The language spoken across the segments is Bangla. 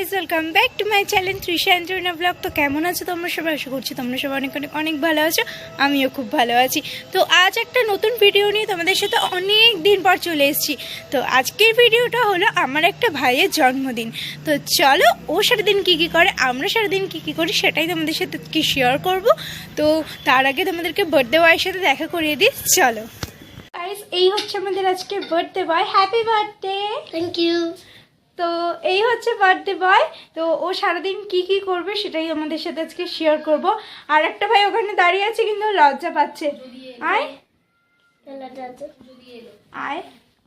Guys welcome back to my channel Trisha অ্যান্ট্রিনা blog তো কেমন আছো তোমরা সবাই? আশা করছি তোমরা সবাই অনেক অনেক অনেক ভালো আছো। আমিও খুব ভালো আছি। তো আজ একটা নতুন ভিডিও নিয়ে তোমাদের সাথে অনেক দিন পর চলে এসেছি। তো আজকের ভিডিওটা হলো আমার একটা ভাইয়ের জন্মদিন। তো চলো, ও সারাদিন কী কী করে, আমরা সারাদিন কী কী করি সেটাই তোমাদের সাথে কি শেয়ার করব। তো তার আগে তোমাদেরকে বার্থডে বয়ের সাথে দেখা করিয়ে দিই। চলো। এই হচ্ছে আমাদের আজকে birthday boy happy birthday thank you তো এই হচ্ছে বার্থডে বয় তো ও সারাদিন কি কি করবে সেটাই আমাদের সাথে আজকে শেয়ার করব। আর একটা ভাই ওখানে দাঁড়িয়ে আছে কিন্তু লজ্জা পাচ্ছে। আয়। আয়।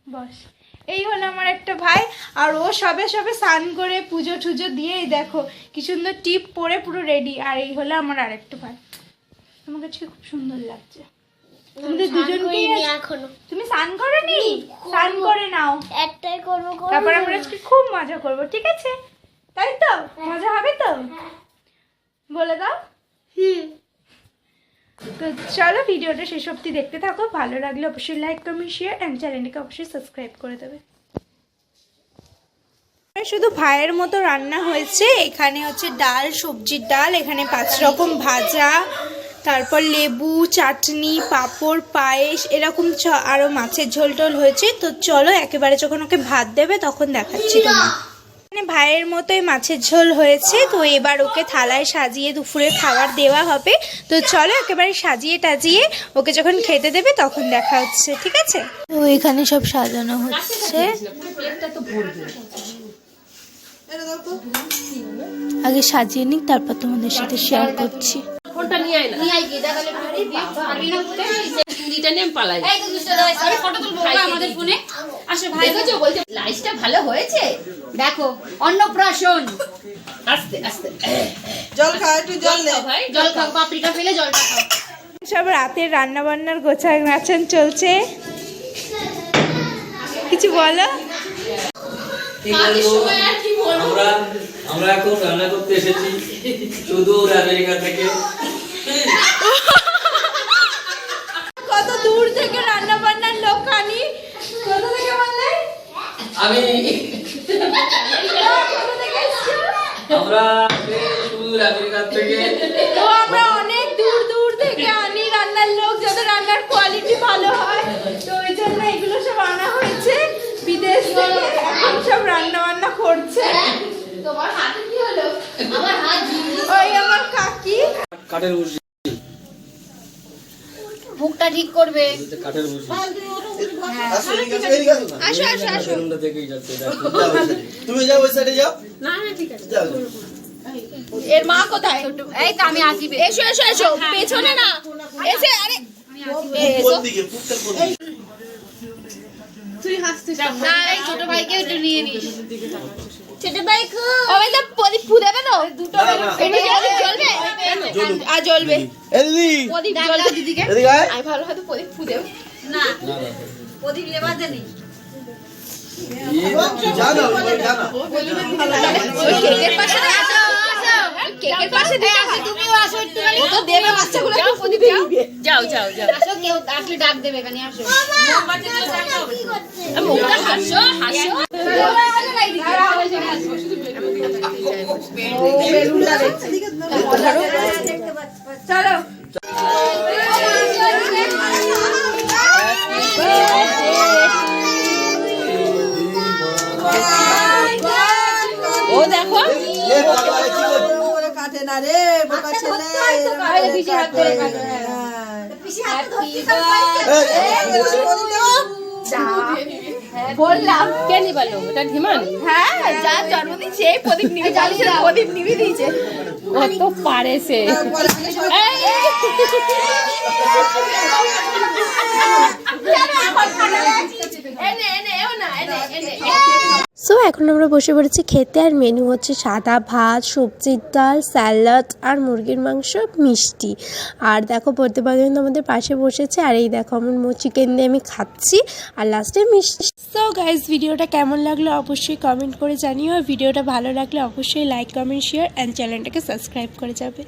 বস। এই হলো আমার একটা ভাই। আর ও সবে সবে স্নান করে পুজো টুজো দিয়ে এই দেখো, কি সুন্দর টিপ পরে পুরো রেডি আর এই হলো আমার আরেকটা ভাই। আমার কাছে খুব সুন্দর লাগছে। তোমাদের দুজনকেই এখনও। তুমি স্নান করোনি? স্নান করে নাও। একটাই করব তারপর আমরা আজকে খুব মজা করব ঠিক আছে? তাই তো? মজা হবে তো? বলে দাও। হুম। তো চলো ভিডিওটা শেষ অবধি দেখতে থাকো। ভালো লাগলে অবশ্যই লাইক কমেন্ট শেয়ার অ্যান্ড চ্যানেলটিকে অবশ্যই সাবস্ক্রাইব করে দেবে। শুধু ভাইয়ের মতো রান্না হয়েছে। এখানে হচ্ছে ডাল সবজির ডাল এখানে পাঁচ রকম ভাজা। তারপর লেবু, চাটনি, পাঁপড়, পায়েস, এরকম চ- আরও মাছের ঝোল টোল হয়েছে। তো চলো একেবারে যখন ওকে ভাত দেবে তখন দেখাচ্ছি তোমার এখানে ভাইয়ের মতোই মাছের ঝোল হয়েছে। তো এবার ওকে থালায় সাজিয়ে দুপুরে খাবার দেওয়া হবে। তো চলো একেবারে সাজিয়ে টাজিয়ে ওকে যখন খেতে দেবে তখন দেখা হচ্ছে, ঠিক আছে? তো এখানে সব সাজানো হচ্ছে। আগে সাজিয়ে নিক, তারপর তোমাদের সাথে শেয়ার করছি। ফোনটা নিয়ে আয় না। নিয়ে আয় গিয়ে দেখালে চুরিটা নিয়ে আমি পালাই। ফটো তুলবো আমাদের ফোনে। আসো ভাই। দেখেছ? বলছে লাইটটা ভালো হয়েছে? দেখো অন্নপ্রাশন। আস্তে আস্তে। জল খাও একটু জল দে। ভাই জল খাও। পাপড়িটা ফেলে জলটা খাও। সব রাতের রান্না বান্নার গোছায় নাচান চলছে। কিছু বলো? আর আমরা আমরা এখন রান্না করতে এসেছি সুদূর আমেরিকা থেকে। কত দূর থেকে রান্না বান্নার লোক আনি কোথা থেকে বললে? আমি? আমরা সুদূর আমেরিকা থেকে তো আমরা অনেক দূর দূর থেকে আনি রান্নার লোক যাতে রান্নার কোয়ালিটি ভালো হয় তো ওই জন্য এগুলো সব আনা হয়েছে বিদেশ থেকে এখন সব রান্না বান্না করছে তোমার হাতে কি হলো আমার হাত ওই আমার কাকি কাঠের বুঝি মুখটা ঠিক করবে। কাঠের বুঝি আসো আসো, আসো না। আসো আসো। আসো রুমটা থেকেই যাচ্ছে দেখো যাও, ওই side এ। তুমি যাও ওই সাইডে যাও। না না ঠিক আছে। যাও। যাও। এর মা কোথায়? এই তো আমি আসি। এসো এসো এসো। পেছনে না। এসে আরে। না এই ছোট ভাইকে একটু নিয়ে নিস। ছোট ভাই খুব। ওই তো প্রদীপ ফু দেবে তো দুটো না। এটা প্রদীপ জ্বলবে আর জ্বলবে। এ দিদি প্রদীপ জ্বলবে দিদিকে। এদিকে আমি ভালো হয়তো প্রদীপ ফু দেবে না প্রদীপ লেবার জানি যা না ওই কেকের পাশে আসো কেকের পাশে দিয়ে আসো তুমিও আসো একটু ও তো দেবে বাচ্চাগুলো একটু প্রদীপ দিবে যাও যাও যাও আসো কেউ আসলে ডাক দেবে এখানে আসো মুখটা হাসো হাসো চলো রে বোকা ছেলে। বললাম কে নিবালো এটা ধিমান হ্যাঁ যা জন্মদিন সে প্রদীপ নিবে জ্বালিয়ে প্রদীপ নিবে দিয়েছে কত পারে সে সো এখন আমরা বসে পড়েছি খেতে আর মেনু হচ্ছে সাদা ভাত, সবজির ডাল স্যালাড আর মুরগির মাংস মিষ্টি। আর দেখো পড়তে পারবেন আমাদের পাশে বসেছে। আর এই দেখো আমার চিকেন দিয়ে আমি খাচ্ছি। আর লাস্টে মিষ্টি। সো গাইজ ভিডিওটা কেমন লাগল অবশ্যই কমেন্ট করে জানিও। আর ভিডিওটা ভালো লাগলে অবশ্যই লাইক কমেন্ট শেয়ার অ্যান্ড চ্যানেলটাকে সাবস্ক্রাইব করে যাবে।